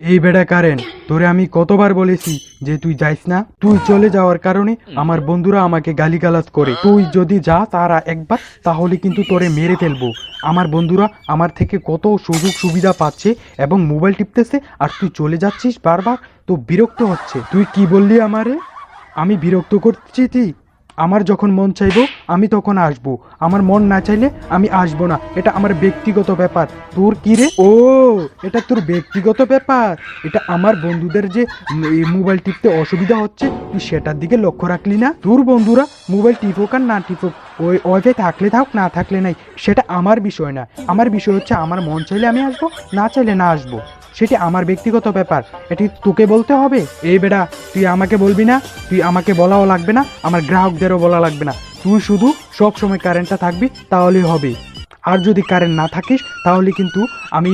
এই বেড়া কারেন, তোরে আমি কতবার বলেছি যে তুই যাইস না? তুই চলে যাওয়ার কারণে আমার বন্ধুরা আমাকে গালিগালাজ করে। তুই যদি যা তারা একবার, তাহলে কিন্তু তোরে মেরে ফেলব। আমার বন্ধুরা আমার থেকে কত সুযোগ সুবিধা পাচ্ছে এবং মোবাইল টিপতেছে, আর তুই চলে যাচ্ছিস বারবার, তো বিরক্ত হচ্ছে। তুই কি বললি আমারে? আমি বিরক্ত করছি তুই আমার যখন মন চাইব, আমি তখন আসব। আমার মন না চাইলে আমি আসব না। এটা আমার ব্যক্তিগত ব্যাপার। তোর কি রে? ও, এটা তোর ব্যক্তিগত ব্যাপার। এটা আমার বন্ধুদের যে মোবাইল টিপতে অসুবিধা হচ্ছে, তুই সেটার দিকে লক্ষ্য রাখলি না? তোর বন্ধুরা মোবাইল টিপোক আর না টিপোক, ওই ওয়াইফাই থাকলে থাক, না থাকলে নাই, সেটা আমার বিষয় না। আমার বিষয় হচ্ছে আমার মন চাইলে আমি আসব, না চাইলে না আসব। সেটি আমার ব্যক্তিগত ব্যাপার। এটি তোকে বলতে হবে? এই বেড়া, তুই আমাকে বলবি না? তুই আমাকে বলাও লাগবে না, আমার গ্রাহকদেরও বলা লাগবে না। তুই শুধু সব সময় কারেন্টটা থাকবি, তাহলেই হবে। আর যদি কারেন্ট না থাকিস, তাহলে কিন্তু আমি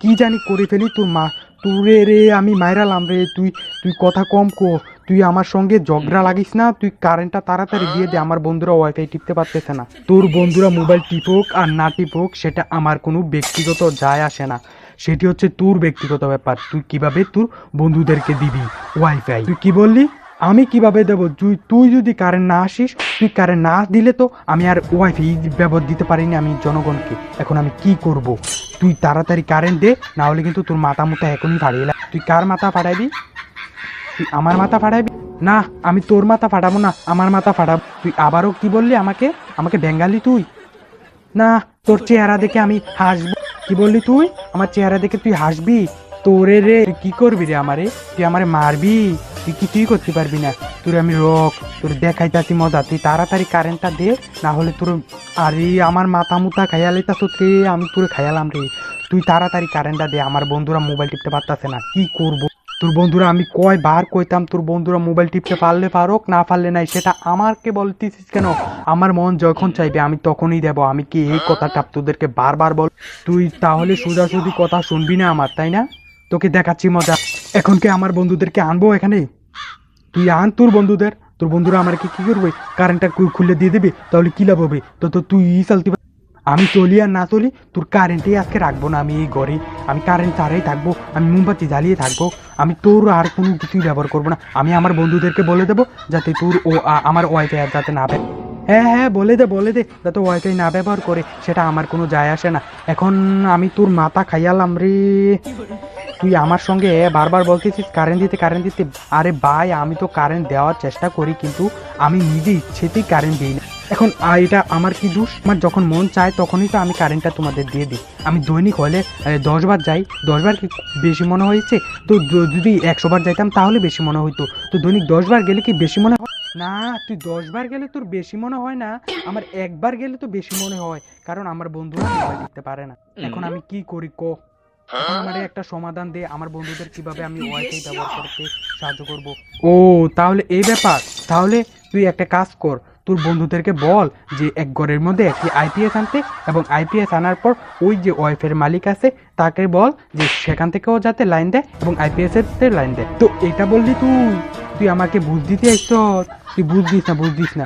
কি জানি করে ফেলি তোর মা। তোরে রে, আমি মাইরালাম রে, তুই তুই কথা কম কো। তুই আমার সঙ্গে ঝগড়া লাগিস না, তুই কারেন্টটা তাড়াতাড়ি দিয়ে দে, আমার বন্ধুরা ওয়াইফাই টিপতে পারতেছে না। তোর বন্ধুরা মোবাইল টিপোক আর না টিপোক, সেটা আমার কোনো ব্যক্তিগত যায় আসে না। সেটি হচ্ছে তোর ব্যক্তিগত ব্যাপার। তুই কীভাবে তোর বন্ধুদেরকে দিবি ওয়াইফাই তুই কি বললি? আমি কীভাবে দেবো? তুই তুই যদি কারেন্ট না আসিস, তুই কারেন্ট না দিলে তো আমি আর ওয়াইফাই ব্যবহার দিতে পারিনি আমি জনগণকে। এখন আমি কি করব? তুই তাড়াতাড়ি কারেন্ট দে না হলে কিন্তু তোর মাথা মুথা এখনই ফাড়িয়ে তুই কার মাথা ফাটাইবি তুই আমার মাথা ফাটাইবি না, আমি তোর মাথা ফাটাবো না, আমার মাথা ফাটাবো তুই আবারও কি বললি আমাকে? আমাকে বেঙ্গালি তুই? না, তোর চেহারা দেখে আমি হাসবো। কি বললি তুই? আমার চেহারা দেখে তুই হাসবি? তোরে রে কি করবি রে আমারে? তুই আমারে মারবি? তুই কিছুই করতে পারবি না। তোর আমি রক তোর দেখাইতাছি মজা। তুই তাড়াতাড়ি কারেন্টটা দে, না হলে তোর, আরে আমার মাথা মুথা খাইয়া তা সত্যি আমি তোর খাইয়ালাম রে। তুই তাড়াতাড়ি কারেন্টটা দে, আমার বন্ধুরা মোবাইল টিপতে পারতাছে না। কি করব? তোর বন্ধুরা, আমি কয় বার কইতাম, তোর বন্ধুরা মোবাইল টিপতে পারলে পারুক, না পারলে নাই, সেটা আমারকে বলতেছিস কেন? আমার মন যখন চাইবে, আমি তখনই দেব। আমি কি এই কথাটা তোদেরকে বারবার বল তুই তাহলে সোজাসুজি কথা শুনবি না আমার, তাই না? তোকে দেখাচ্ছি মজা। এখন কি আমার বন্ধুদেরকে আনব এখানে? তুই আন তোর বন্ধুদের। তোর বন্ধুরা আমার কি করবে? কারেন্টটা খুলে দিয়ে দিবি, তাহলে কি লাভ হবে? তো তো তুই চালতে আমি চলি আর না চলি, তোর কারেন্টেই আজকে রাখব না আমি এই ঘরে। আমি কারেন্ট ছাড়াই থাকব, আমি মোমবাতি জ্বালিয়ে থাকব। আমি তোর আর কোনো কিছুই ব্যবহার করব না। আমি আমার বন্ধুদেরকে বলে দেবো যাতে তোর ও আমার ওয়াইফাই আর যাতে না পায় হ্যাঁ হ্যাঁ বলে দে বলে দে, যাতে ওয়াইফাই না ব্যবহার করে, সেটা আমার কোনো যায় আসে না। এখন আমি তোর মাথা খাইয়ালাম রে। তুই আমার সঙ্গে বারবার বলতেছিস কারেন্ট দিতে কারেন্ট দিতে। আরে ভাই, আমি তো কারেন্ট দেওয়ার চেষ্টা করি, কিন্তু আমি নিজে ইচ্ছেতেই কারেন্ট দিই না। এখন এটা আমার কি দোষ? আমার যখন মন চায় তখনই তো আমি কারেন্টটা তোমাদের দিয়ে দিই। আমি দৈনিক হলে দশবার যাই দশবার কি বেশি মনে হয়েছে? তো যদি একশো বার যাইতাম তাহলে বেশি মনে হইতো। তো দৈনিক দশবার গেলে কি বেশি মনে হয়? না তুই দশ বার গেলে তোর বেশি মনে হয় না। আমার একবার গেলে তো বেশি মনে হয় কারণ আমার বন্ধুরা মোবাইল টিপতে পারে না। এখন আমি কি করি কো? আমারে একটা সমাধান দে আমার বন্ধুদের কীভাবে আমি ওয়াইফাই ব্যবহার করতে সাহায্য করব? ও তাহলে এই ব্যাপার। তাহলে তুই একটা কাজ কর। তোর বন্ধুদেরকে বল যে এক ঘরের মধ্যে একটি আইপিএস আনতে এবং আইপিএস আনার পর ওই যে ওয়াইফের মালিক আছে, তাকে বল যে সেখান থেকেও যাতে লাইন দেয় এবং আইপিএস এর লাইন দেয়। তো এটা বললি তুই তুই আমাকে বুঝ দিতে আসছ তুই বুঝ দিস না, বুঝ দিস না।